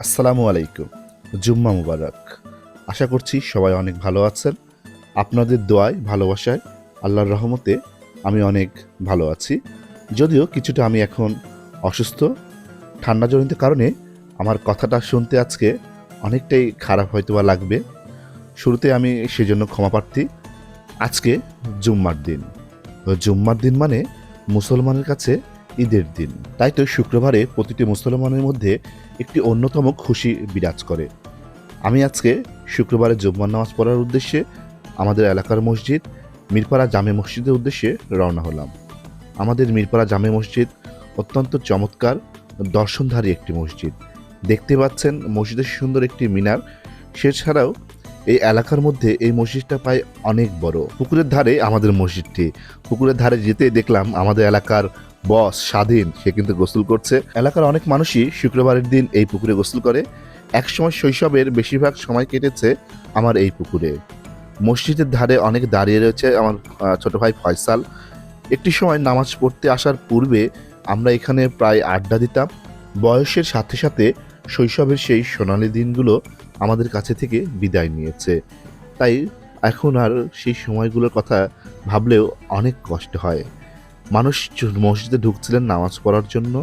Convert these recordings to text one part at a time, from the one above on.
আসসালামু আলাইকুম। জুম্মা মুবারক। আশা করছি সবাই অনেক ভালো আছেন। আপনাদের দোয়ায়, ভালোবাসায়, আল্লাহর রহমতে আমি অনেক ভালো আছি। যদিও কিছুটা আমি এখন অসুস্থ। ঠান্ডাজনিত কারণে আমার কথাটা শুনতে আজকে অনেকটাই খারাপ হয়তো বা লাগবে। শুরুতে আমি সেজন্য ক্ষমা প্রার্থী। আজকে জুম্মার দিন। জুম্মার দিন মানে মুসলমানের কাছে ঈদের দিন। তাই তো শুক্রবারে প্রতিটি মুসলমানের মধ্যে একটি অন্যতম খুশি বিরাজ করে। আমি আজকে শুক্রবারে জুম্মার নামাজ পড়ার উদ্দেশ্যে আমাদের এলাকার মসজিদ মিরপাড়া জামে মসজিদের উদ্দেশ্যে রওনা হলাম। আমাদের মিরপাড়া জামে মসজিদ অত্যন্ত চমৎকার, দর্শনধারী একটি মসজিদ। দেখতে পাচ্ছেন মসজিদের সুন্দর একটি মিনার। সেছাড়াও এই এলাকার মধ্যে এই মসজিদটা প্রায় অনেক বড়। পুকুরের ধারে আমাদের মসজিদটি। পুকুরের ধারে যেতে দেখলাম আমাদের এলাকার বস স্বাধীন, সে কিন্তু গোসল করছে। এলাকার অনেক মানুষই শুক্রবারের দিন এই পুকুরে গোসল করে। একসময় শৈশবের বেশিরভাগ সময় কেটেছে আমার এই পুকুরে। মসজিদের ধারে অনেক দাঁড়িয়ে রয়েছে আমার ছোট ভাই ফয়সাল। একটি সময় নামাজ পড়তে আসার পূর্বে আমরা এখানে প্রায় আড্ডা দিতাম। বয়সের সাথে সাথে শৈশবের সেই সোনালি দিনগুলো আমাদের কাছে থেকে বিদায় নিয়েছে। তাই এখন আর সেই সময়গুলোর কথা ভাবলেও অনেক কষ্ট হয়। মানুষ চ- মসজিদে ঢুকছিলেন নামাজ পড়ার জন্য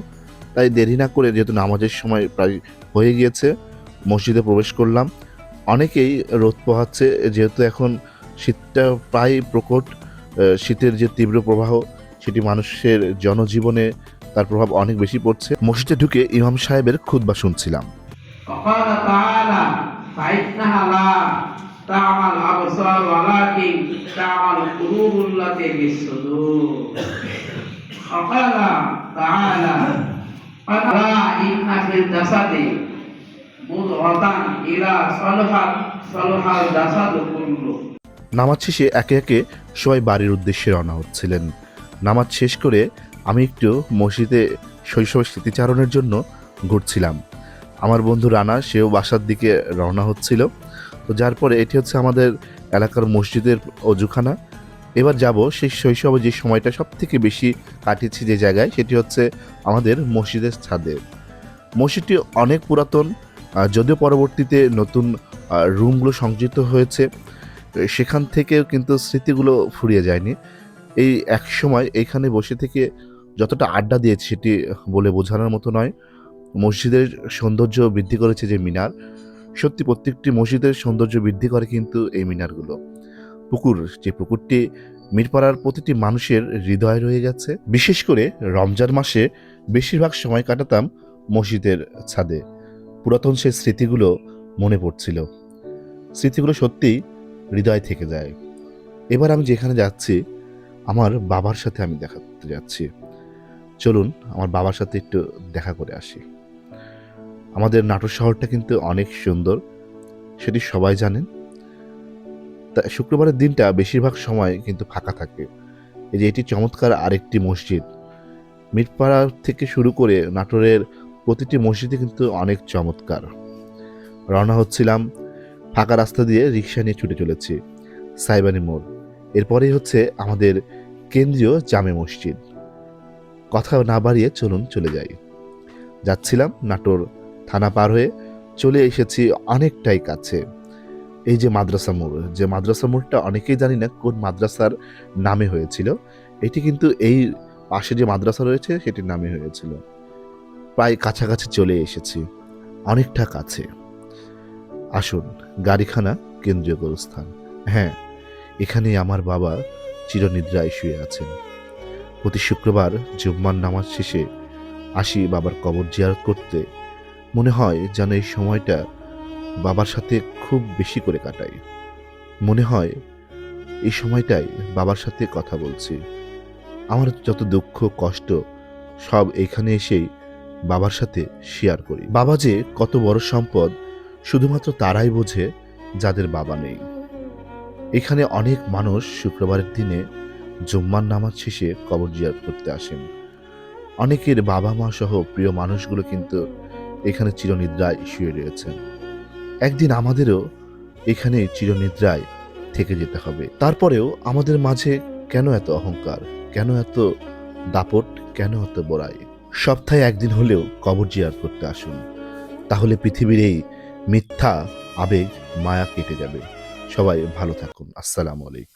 তাই দেরি না করে যেহেতু নামাজের সময় প্রায় হয়ে গিয়েছে মসজিদে প্রবেশ করলাম অনেকেই রোদ পোহাচ্ছে যেহেতু এখন শীতটা প্রায় প্রকট আহ, শীতের যে তীব্র প্রবাহ সেটি মানুষের জনজীবনে তার প্রভাব অনেক বেশি পড়ছে মসজিদে ঢুকে ইমাম সাহেবের খুতবা শুনছিলাম وقال تعالى فإنها لا تعمى الأبصار ولكن تعمى القلوب التي في الصدور وقال تعالى ألا إن في الجسد مضغة إلى صلحت صلح الجسد كله নামাজ শেষে একে একে সবাই বাড়ির উদ্দেশ্যে রওনা হচ্ছিলেন নামাজ শেষ করে আমি একটু মসজিদে শৈশবের স্মৃতিচারণের জন্য ঘুরছিলাম আমার বন্ধু রানা সেও বাসার দিকে রওনা হচ্ছিল তো যার পরে এটি হচ্ছে আমাদের এলাকার মসজিদের অজুখানা এবার যাব সেই শৈশবে যে সময়টা সব থেকে বেশি কাটিয়েছি যে জায়গায়, সেটি হচ্ছে আমাদের মসজিদের ছাদে। মসজিদটি অনেক পুরাতন যদিও পরবর্তীতে নতুন রুমগুলো সংযুক্ত হয়েছে সেখান থেকেও কিন্তু স্মৃতিগুলো ফুরিয়ে যায়নি। এই এক সময় এইখানে বসে থেকে যতটা আড্ডা দিয়েছি সেটি বলে বোঝানোর মতো নয়। মসজিদের সৌন্দর্য বৃদ্ধি করেছে যে মিনার। সত্যি প্রত্যেকটি মসজিদের সৌন্দর্য বৃদ্ধি করে কিন্তু এই মিনারগুলো। পুকুর, যে পুকুরটি মিরপাড়ার প্রতিটি মানুষের হৃদয় রয়ে গেছে। বিশেষ করে রমজান মাসে বেশিরভাগ সময় কাটাতাম মসজিদের ছাদে। পুরাতন সেই স্মৃতিগুলো মনে পড়ছিল। স্মৃতিগুলো সত্যিই হৃদয় থেকে যায়। এবার আমি যেখানে যাচ্ছি, আমার বাবার সাথে আমি দেখা করতে যাচ্ছি। চলুন, আমার বাবার সাথে একটু দেখা করে আসি। আমাদের নাটোর শহরটা কিন্তু অনেক সুন্দর। সেটি সবাই জানেন। শুক্রবারের দিনটা বেশিরভাগ সময় কিন্তু ফাঁকা থাকে। এই যে এটি চমৎকার আরেকটি মসজিদ। মিরপাড়া থেকে শুরু করে নাটোরের প্রতিটি মসজিদে কিন্তু অনেক চমৎকার। রওনা হচ্ছিলাম ফাঁকা রাস্তা দিয়ে রিক্সা নিয়ে ছুটে চলেছি সাইবানি মোড়। এরপরেই হচ্ছে আমাদের কেন্দ্রীয় জামে মসজিদ। কথা না বাড়িয়ে চলুন চলে যাই। যাচ্ছিলাম নাটোর থানা পার হয়ে। চলে এসেছি অনেকটাই কাছে। এই যে মাদ্রাসা মোড়, যে মাদ্রাসা মোড়টা অনেকেই জানি না কোন মাদ্রাসার নামে হয়েছিল। এটি কিন্তু এই পাশে যে মাদ্রাসা রয়েছে সেটির নামে হয়েছিল। প্রায় কাছাকাছি চলে এসেছি, অনেকটা কাছে। আসুন, গাড়িখানা, কেন্দ্রীয় গোরস্থান। হ্যাঁ এখানে আমার বাবা চিরনিদ্রায় শুয়ে আছেন। প্রতি শুক্রবার জুম্মার নামাজ শেষে আসি বাবার কবর জিয়ারত করতে। মনে হয় যেন এই সময়টা বাবার সাথে খুব বেশি করে কাটাই। মনে হয় এই সময়টাই বাবার সাথে কথা বলছি। আমার যত দুঃখ, কষ্ট, সব এখানে এসেই বাবার সাথে শেয়ার করি। বাবা যে কত বড় সম্পদ, শুধুমাত্র তারাই বোঝে যাদের বাবা নেই। এখানে অনেক মানুষ শুক্রবারের দিনে জুম্মার নামাজ শেষে কবর জিয়ারত করতে আসেন। অনেকের বাবা মা সহ প্রিয় মানুষগুলো কিন্তু এখানে চিরনিদ্রায় শুয়ে রয়েছেন। একদিন আমাদেরও এখানে চিরনিদ্রায় থেকে যেতে হবে। তারপরেও আমাদের মাঝে কেন এত অহংকার? কেন এত দাপট? কেন এত বড়াই? সপ্তাহে একদিন হলেও কবর জিয়ার করতে আসুন। তাহলে পৃথিবীর এই মিথ্যা আবেগ মায়া কেটে যাবে। সবাই ভালো থাকুন। আসসালামু আলাইকুম।